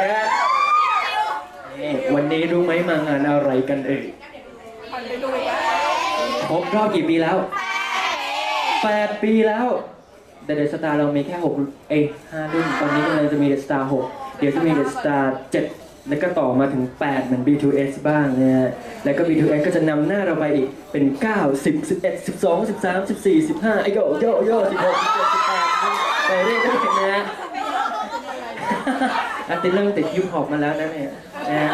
นะนี่วันนี้รู้ไหมมางานอะไรกันเอ่ยครบรอบกี่ปีแล้วแปดปีแล้วแต่เดอะสตาร์เรามีแค่หกเอ้ยห้ารุ่นตอนนี้กำลังจะมีเดอะสตาร์หกเดี๋ยวจะมีเดอะสตาร์เจ็ดแล้วก็ต่อมาถึง 8 เหมือน B2S บ้างนะฮะ แล้วก็ B2S ก็จะนำหน้าเราไปอีก เป็น 9 10 11 12 13 14 15ไอ้โยโยโย16 17 18ไปเรื่อยๆนะฮะ อาติเริ่มติดยุคหอบมาแล้วนะเนี่ยนะฮะ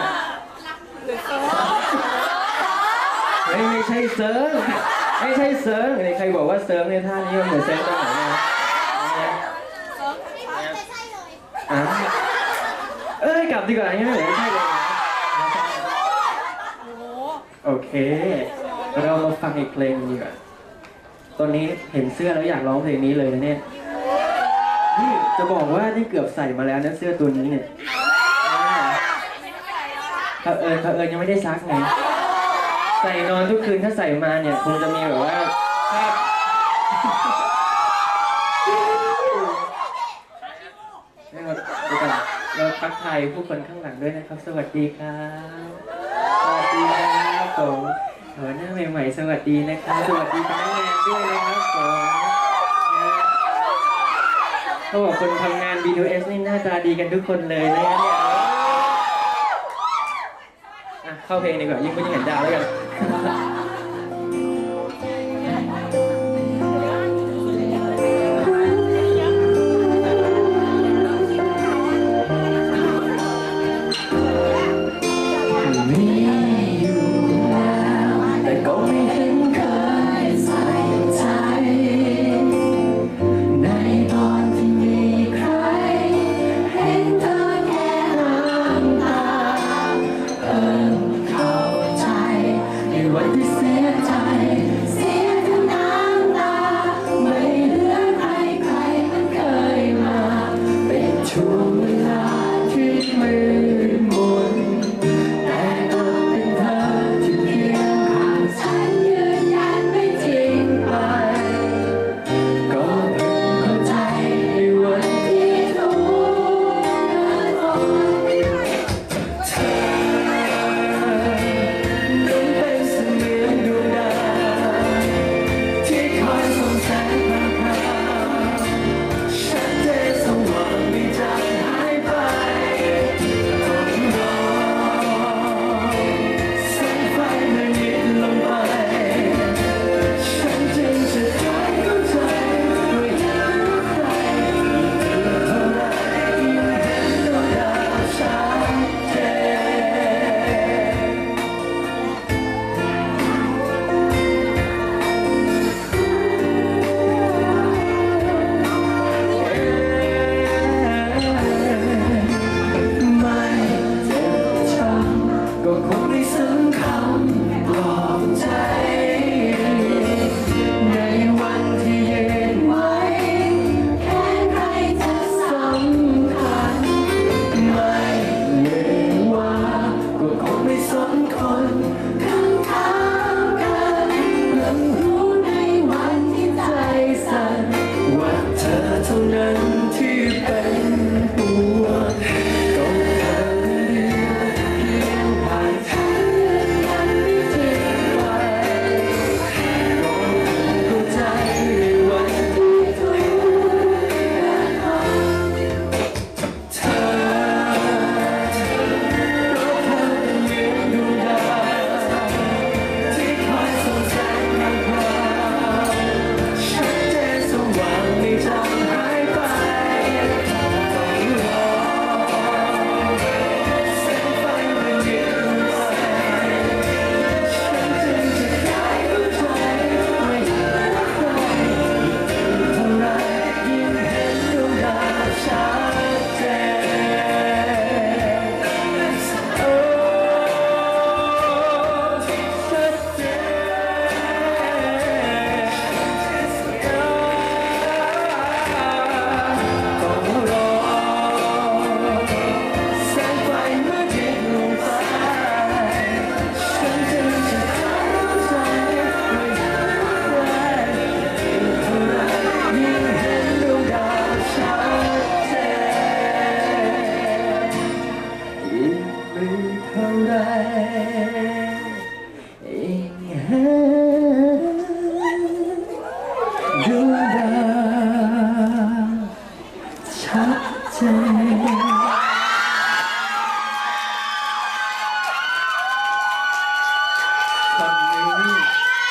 เฮ้ยไม่ใช่เซิร์งไม่ใช่เซิร์งนี่ใครบอกว่าเซิร์งในท่านี้มันเหมือนเซิร์งตรงไหนนะนะฮะอะเอ้ยกลับดีกว่าเนี่ยไม่ใช่เลยนะโอเค เรามาฟังอีกเพลงหนึงดีกว่าตอนนี้เห็นเสื้อแล้วอยากร้องเพลงนี้เลยนะเนี่ยนี่ จะบอกว่านี่เกือบใส่มาแล้วนะเสื้อตัวนี้เนี่ยถ้าเอิญถ้าเอิญยังไม่ได้ซักไงใส่นอนทุกคืนถ้าใส่มาเนี่ยคงจะมีแบบว่าภาพนี่เราเดี๋ยวก่อนเราทักทายผู้คนข้างหลังด้วยนะครับ สวัสดีครับ สวัสดีครับผมหัวหน้าใหม่ๆ สวัสดีนะครับ สวัสดีพนักงานด้วยนะครับผม เขาบอกคนทำงาน BTS นี่หน้าตาดีกันทุกคนเลยนะเนี่ยอะเข้าเพลงดีกว่ายิ่งไม่ยิ่งเห็นดาวแล้วกัน ดวงดาวชัดเจนคำนี้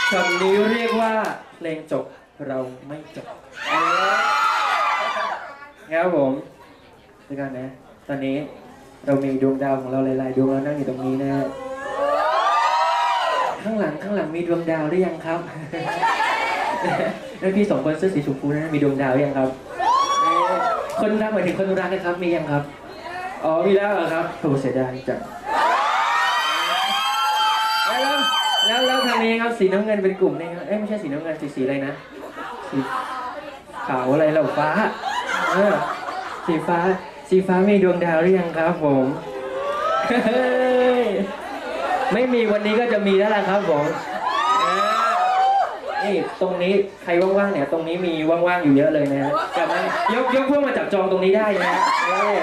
คำนี้เรียกว่าเพลงจบเราไม่จบครับผมดูกันนะ ตอนนี้เรามีดวงดาวของเราหลาย ๆ ดวงแล้วนั่งอยู่ตรงนี้นะฮะ ข้างหลังข้างหลังมีดวงดาวหรือยังครับ แล้วพี่สองคนเสื้อสีชมพูนั้นมีดวงดาวหรือยังครับ คนรักหมายถึงคนรักนะครับ มียังครับ อ๋อมีแล้วเหรอครับโอ้เสียดายจังแล้วแล้วแล้วทางนี้ครับสีน้ำเงินเป็นกลุ่มนี่ครับเอ้ยไม่ใช่สีน้ำเงินสีสีอะไรนะสีขาวอะไรเหล่าฟ้าเออสีฟ้า สีฟ้ามีดวงดาวหรือยังครับผม ไม่มีวันนี้ก็จะมีแล้วล่ะครับผมอ่านี่ตรงนี้ใครว่างๆเนี่ย ตรงนี้มีว่างๆอยู่เยอะเลยนะฮะกลับมายกยกพวกมาจับจองตรงนี้ได้นะฮะเออ